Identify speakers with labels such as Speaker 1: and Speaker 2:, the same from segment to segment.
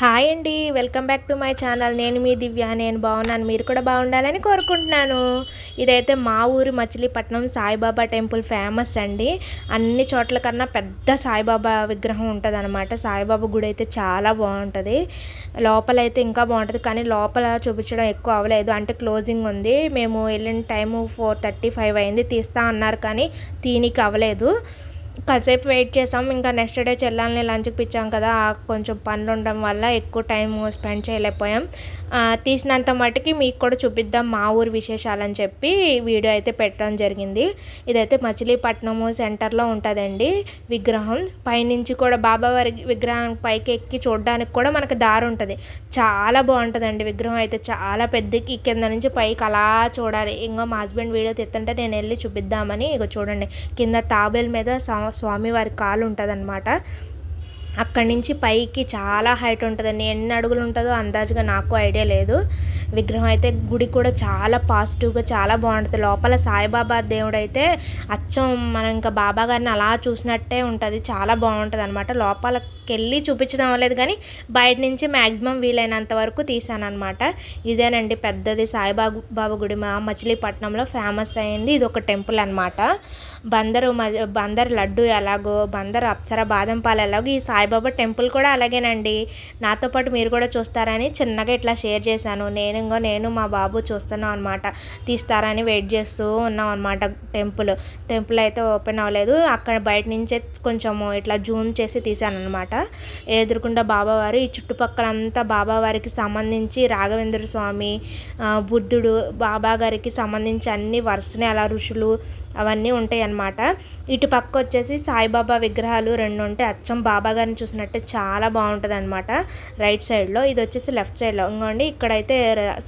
Speaker 1: Hi అండి welcome back to my channel. నేను మీ దివ్య నేను బాగున్నాను. మీరు కూడా బాగుండాలని కోరుకుంటున్నాను. ఇదైతే మా ఊరు మచిలీపట్నం సాయిబాబా టెంపుల్ ఫేమస్ అండి. అన్ని చోట్ల కన్నా పెద్ద సాయిబాబా విగ్రహం ఉంటుంది అనమాట సాయిబాబా గుడి అయితే చాలా బాగుంటుంది. లోపల అయితే ఇంకా బాగుంటుంది కానీ లోపల చూపించడం ఎక్కువ అవ్వలేదు. అంటే క్లోజింగ్ ఉంది. మేము వెళ్ళిన టైము ఫోర్ థర్టీ ఫైవ్ అయింది. తీస్తా అన్నారు కానీ తీనికి అవ్వలేదు. కాసేపు వెయిట్ చేసాం ఇంకా నెక్స్ట్ డే చెల్లాలని లంచ్కి పిచ్చాం కదా కొంచెం పనులు ఉండడం వల్ల ఎక్కువ టైం స్పెండ్ చేయలేకపోయాం. తీసినంత మటుకి మీకు కూడా చూపిద్దాం మా ఊరి విశేషాలని చెప్పి వీడియో అయితే పెట్టడం జరిగింది. ఇదైతే మచిలీపట్నము సెంటర్లో ఉంటుందండి విగ్రహం. పైనుంచి కూడా బాబావారి విగ్రహం పైకి ఎక్కి చూడడానికి కూడా మనకు దారి ఉంటుంది. చాలా బాగుంటుందండి విగ్రహం అయితే. చాలా పెద్దకి కింద నుంచి పైకి అలా చూడాలి. ఇంకా మా హస్బెండ్ వీడియో తెత్తుంటే నేను వెళ్ళి చూపిద్దామని ఇక చూడండి. కింద తాబేల్ మీద స్వామివారి కాలు ఉంటుంది అనమాట అక్కడి నుంచి పైకి చాలా హైట్ ఉంటుందండి. ఎన్ని అడుగులు ఉంటుందో అందాజుగా నాకు ఐడియా లేదు. విగ్రహం అయితే గుడి కూడా చాలా పాజిటివ్గా చాలా బాగుంటుంది. లోపల సాయిబాబా దేవుడు అయితే అచ్చం మనం ఇంకా బాబా గారిని అలా చూసినట్టే ఉంటుంది. చాలా బాగుంటుంది అనమాట లోపలకెళ్ళి వెళ్ళి చూపించడం అవ్వలేదు కానీ బయట నుంచి మ్యాక్సిమం వీలైనంత వరకు తీసాను అనమాట ఇదేనండి పెద్దది సాయిబాబు బాబా గుడి. మా మచిలీపట్నంలో ఫేమస్ అయింది. ఇది ఒక టెంపుల్ అనమాట బందరు బందర్ లడ్డు ఎలాగో బందరు అప్సర బాదం పాలు ఎలాగో ఈ సాయిబాబా టెంపుల్ కూడా అలాగేనండి. నాతో పాటు మీరు కూడా చూస్తారని చిన్నగా ఇట్లా షేర్ చేశాను. నేను ఇంకో నేను మా బాబు చూస్తున్నాం అనమాట తీస్తారని వెయిట్ చేస్తూ ఉన్నాం అనమాట టెంపుల్. టెంపుల్ అయితే ఓపెన్ అవ్వలేదు. అక్కడ బయట నుంచే కొంచెం ఇట్లా జూమ్ చేసి తీశాను అనమాట ఎదురుకుండా బాబావారు ఈ చుట్టుపక్కలంతా బాబావారికి సంబంధించి రాఘవేంద్ర స్వామి బుద్ధుడు బాబా గారికి సంబంధించి అన్ని వరుసనే అలా ఋషులు అవన్నీ ఉంటాయి అన్నమాట ఇటు పక్క వచ్చేసి సాయిబాబా విగ్రహాలు రెండు ఉంటాయి అచ్చం బాబా గారిని చూసినట్టే చాలా బాగుంటుంది అనమాట రైట్ సైడ్లో ఇది వచ్చేసి లెఫ్ట్ సైడ్లో. ఇంకోండి ఇక్కడైతే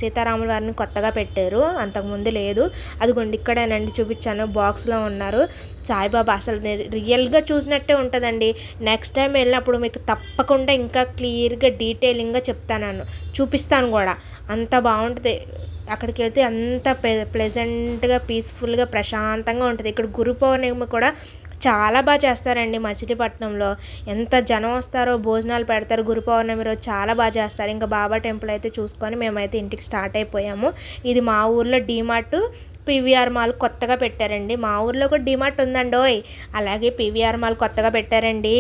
Speaker 1: సీతారాముల వారిని కొత్తగా పెట్టారు. అంతకుముందు లేదు. అదిగోండి ఇక్కడేనండి చూపించాను. బాక్స్లో ఉన్నారు. సాయిబాబా అసలు రియల్గా చూసినట్టే ఉంటుందండి. నెక్స్ట్ టైం వెళ్ళినప్పుడు మీకు తప్పకుండా ఇంకా క్లియర్గా డీటెయిలింగ్గా చెప్తాను చూపిస్తాను కూడా. అంత బాగుంటుంది. అక్కడికి వెళ్తే అంత ప్లెజెంట్గా పీస్ఫుల్గా ప్రశాంతంగా ఉంటుంది. ఇక్కడ గురు పౌర్ణమి కూడా చాలా బాగా చేస్తారండి మచిలీపట్నంలో. ఎంత జనం వస్తారో భోజనాలు పెడతారు గురు పౌర్ణమి రోజు చాలా బాగా చేస్తారు. ఇంకా బాబా టెంపుల్ అయితే చూసుకొని మేమైతే ఇంటికి స్టార్ట్ అయిపోయాము. ఇది మా ఊర్లో డీమార్ట్ పీవీఆర్ మాల్ కొత్తగా పెట్టారండి. మా ఊర్లో కూడా డిమార్ట్ ఉందండి ఓయ్. అలాగే పీవీఆర్ మాల్ కొత్తగా పెట్టారండి.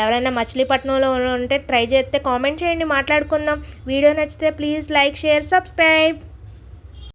Speaker 1: ఎవరైనా మచిలీపట్నంలో ఉంటే ట్రై చేస్తే కామెంట్ చేయండి మాట్లాడుకుందాం. వీడియో నచ్చితే ప్లీజ్ లైక్ షేర్ సబ్స్క్రైబ్.